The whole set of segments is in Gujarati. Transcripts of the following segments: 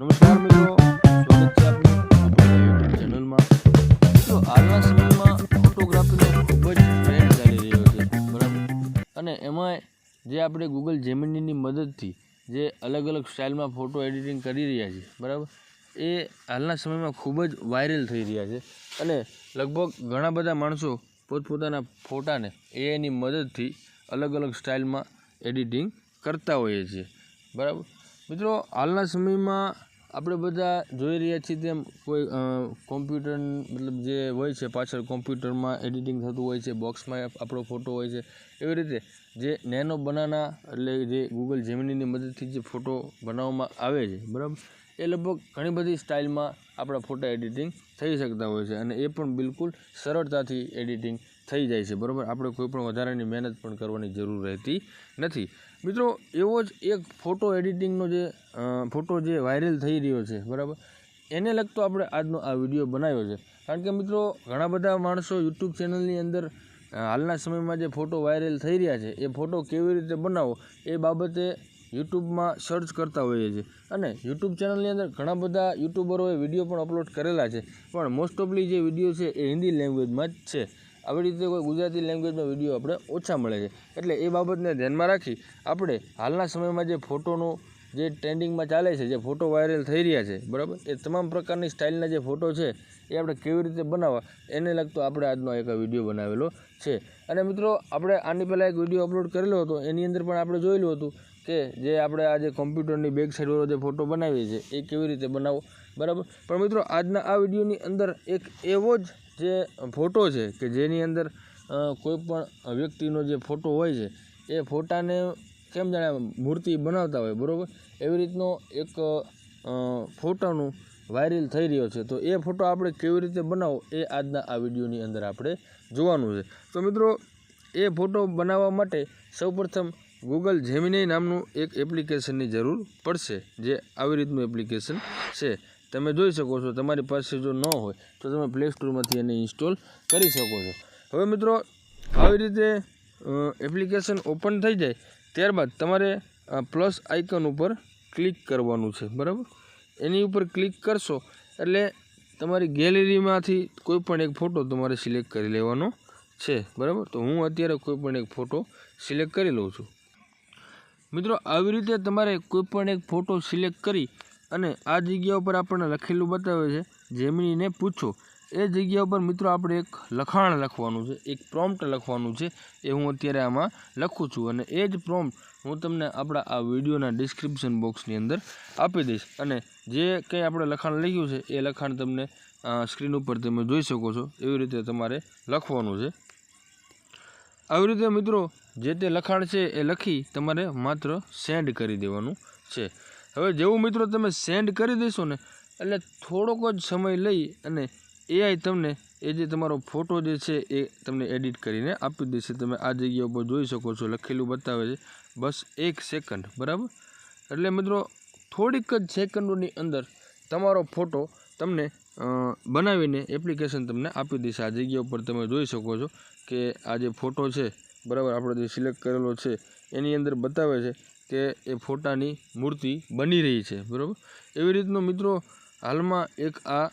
નમસ્કાર મિત્રો, સ્વાગત ચેનલમાં. મિત્રો, હાલના સમયમાં ફોટોગ્રાફીનો ખૂબ જ ટ્રેન્ડ ચાલી રહ્યો છે, બરાબર? અને એમાં જે આપણે ગૂગલ જેમિનીની મદદથી જે અલગ અલગ સ્ટાઇલમાં ફોટો એડિટિંગ કરી રહ્યા છે બરાબર? એ હાલના સમયમાં ખૂબ જ વાયરલ થઈ રહ્યા છે. અને લગભગ ઘણા બધા માણસો પોતપોતાના ફોટાને એઆઈની મદદથી અલગ અલગ સ્ટાઇલમાં એડિટિંગ કરતા હોઈએ છીએ, બરાબર? મિત્રો, હાલના સમયમાં આપણે બધા જોઈ રહ્યા છીએ તેમ કોઈ કોમ્પ્યુટર, મતલબ જે હોય છે પાછળ કોમ્પ્યુટરમાં એડિટિંગ થતું હોય છે, બોક્સમાં આપણો ફોટો હોય છે, એવી રીતે જે નેનો બનાના એટલે જે ગૂગલ જેમિનીની મદદથી જે ફોટો બનાવવામાં આવે છે, બરાબર? એ લગભગ ઘણી બધી સ્ટાઇલમાં આપણા ફોટા એડિટિંગ થઈ શકતા હોય છે અને એ પણ બિલકુલ સરળતાથી એડિટિંગ થઈ જાય છે, બરાબર? આપણે કોઈ પણ વધારાની મહેનત પણ કરવાની જરૂર રહેતી નથી. મિત્રો, એવો જ એક ફોટો એડિટિંગનો જે ફોટો જે વાયરલ થઈ રહ્યો છે, બરાબર? એને લગતો આપણે આજનો આ વીડિયો બનાવ્યો છે. કારણ કે મિત્રો, ઘણા બધા માણસો યુટ્યુબ ચેનલની અંદર હાલના સમયમાં જે ફોટો વાયરલ થઈ રહ્યા છે, એ ફોટો કેવી રીતે બનાવો એ બાબતે યુટ્યુબમાં સર્ચ કરતા હોઈએ છીએ. અને યુટ્યુબ ચેનલની અંદર ઘણા બધા યુટ્યુબરોએ વીડિયો પણ અપલોડ કરેલા છે. પણ મોસ્ટ ઓફલી જે વીડિયો છે એ હિન્દી લેંગ્વેજમાં જ છે. આવી રીતે કોઈ ગુજરાતી લેંગ્વેજમાં વીડિયો આપણે ઓછા મળે છે. એટલે એ બાબતને ધ્યાનમાં રાખી આપણે હાલના સમયમાં જે ફોટોનો જે ટ્રેન્ડિંગમાં ચાલે છે, જે ફોટો વાયરલ થઈ રહ્યા છે, બરાબર? એ તમામ પ્રકારની સ્ટાઇલના જે ફોટો છે, એ આપણે કેવી રીતે બનાવવા, એને લગતો આપણે આજનો એક વીડિયો બનાવેલો છે. અને મિત્રો, આપણે આની પહેલાં એક વીડિયો અપલોડ કરેલો હતો, એની અંદર પણ આપણે જોયેલું હતું કે જે આપણે આ જે કોમ્પ્યુટરની બેક સાઈડવાળો જે ફોટો બનાવીએ છીએ, એ કેવી રીતે બનાવવો, બરાબર? પણ મિત્રો, આજના આ વિડીયોની અંદર એક એવો જ જે ફોટો છે કે જેની અંદર કોઈપણ વ્યક્તિનો જે ફોટો હોય છે, એ ફોટાને કેમ જાણે મૂર્તિ બનાવતા હોય, બરાબર? એવી રીતનો એક ફોટોનું વાયરલ થઈ રહ્યો છે. તો એ ફોટો આપણે કેવી રીતે બનાવવો, એ આજના આ વિડીયોની અંદર આપણે જોવાનું છે. તો મિત્રો, એ ફોટો બનાવવા માટે સૌપ્રથમ ગૂગલ જેમિની નામનું એક એપ્લિકેશનની જરૂર પડશે, જે આવી રીતનું એપ્લિકેશન છે. તમે જોઈ શકો છો, તમારી પાસે જો ન હોય, તો તમે પ્લે સ્ટોરમાંથી એને ઇન્સ્ટોલ કરી શકો છો. હવે મિત્રો, આવી રીતે એપ્લિકેશન ઓપન થઈ જાય ત્યારબાદ તમારે પ્લસ આઇકન ઉપર ક્લિક કરવાનું છે, બરાબર? એની ઉપર ક્લિક કરશો એટલે તમારી ગેલેરીમાંથી કોઈ પણ એક ફોટો તમારે સિલેક્ટ કરી લેવાનો છે, બરાબર? તો હું અત્યારે કોઈ પણ એક ફોટો સિલેક્ટ કરી લઉં છું. મિત્રો, આવી રીતે તમારે કોઈ પણ એક ફોટો સિલેક્ટ કરી અને આ જગ્યા ઉપર આપણને લખેલું બતાવે છે, જેમિનીને પૂછો. એ જગ્યા ઉપર મિત્રો આપણે એક લખાણ લખવાનું છે, એક પ્રોમ્પ્ટ લખવાનું છે, એ હું અત્યારે આમાં લખું છું અને એ જ પ્રોમ્પ્ટ હું તમને આપણા આ વિડીયોના ડિસ્ક્રિપ્શન બોક્સની અંદર આપી દઈશ. અને જે કંઈ આપણે લખાણ લખ્યું છે, એ લખાણ તમને સ્ક્રીન ઉપર તમે જોઈ શકો છો, એવી રીતે તમારે લખવાનું છે. આવી રીતે મિત્રો જે તે લખાણ છે, એ લખી તમારે માત્ર સેન્ડ કરી દેવાનું છે. હવે જેવું મિત્રો તમે સેન્ડ કરી દેશો ને, એટલે થોડોક જ સમય લઈ અને એઆઈ તમને એ જે તમારો ફોટો જે છે એ તમને એડિટ કરીને આપી દેશે. તમે આ જગ્યા ઉપર જોઈ શકો છો. લખેલું બતાવે છે. બસ એક સેકન્ડ. બરાબર? એટલે મિત્રો, થોડીક જ સેકન્ડોની અંદર તમારો ફોટો તમને બનાવીને એપ્લિકેશન તમને આપી દેશે. આ જગ્યા ઉપર તમે જોઈ શકો છો કે આ જે ફોટો છે, બરાબર, આપણે જે સિલેક્ટ કરેલો છે, એની અંદર બતાવે છે કે એ ફોટાની મૂર્તિ બની રહી છે. બરાબર? એવી રીતનો મિત્રો, હાલમાં એક આ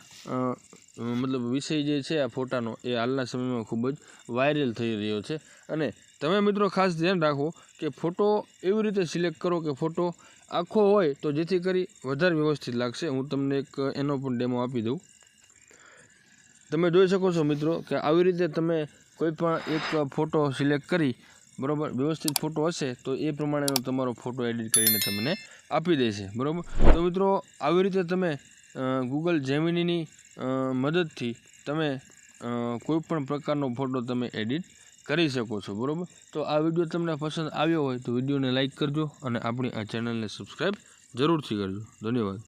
મતલબ વિષય જે છે આ ફોટાનો એ હાલના સમયમાં ખૂબ જ વાયરલ થઈ રહ્યો છે. અને તમે મિત્રો ખાસ ધ્યાન રાખો કે ફોટો એવી રીતે સિલેક્ટ કરો કે ફોટો આખો હોય તો જેથી કરી વધારે વ્યવસ્થિત લાગશે. હું તમને એક એનો પણ ડેમો આપી દઉં. તમે જોઈ શકો છો મિત્રો કે આવી રીતે તમે કોઈ પણ એક ફોટો સિલેક્ટ કરી બરાબર, વ્યવસ્થિત ફોટો હશે તો એ પ્રમાણેનો તમારો ફોટો એડિટ કરીને તમને આપી દેશે. બરાબર? તો મિત્રો, આવી રીતે તમે ગૂગલ જેમિનીની મદદથી તમે કોઈપણ પ્રકારનો ફોટો તમે એડિટ કરી શકો છો, બરાબર? તો આ વીડિયો તમને પસંદ આવ્યો હોય તો વિડીયોને લાઇક કરજો અને આપણી આ ચેનલને સબસ્ક્રાઈબ જરૂરથી કરજો. ધન્યવાદ.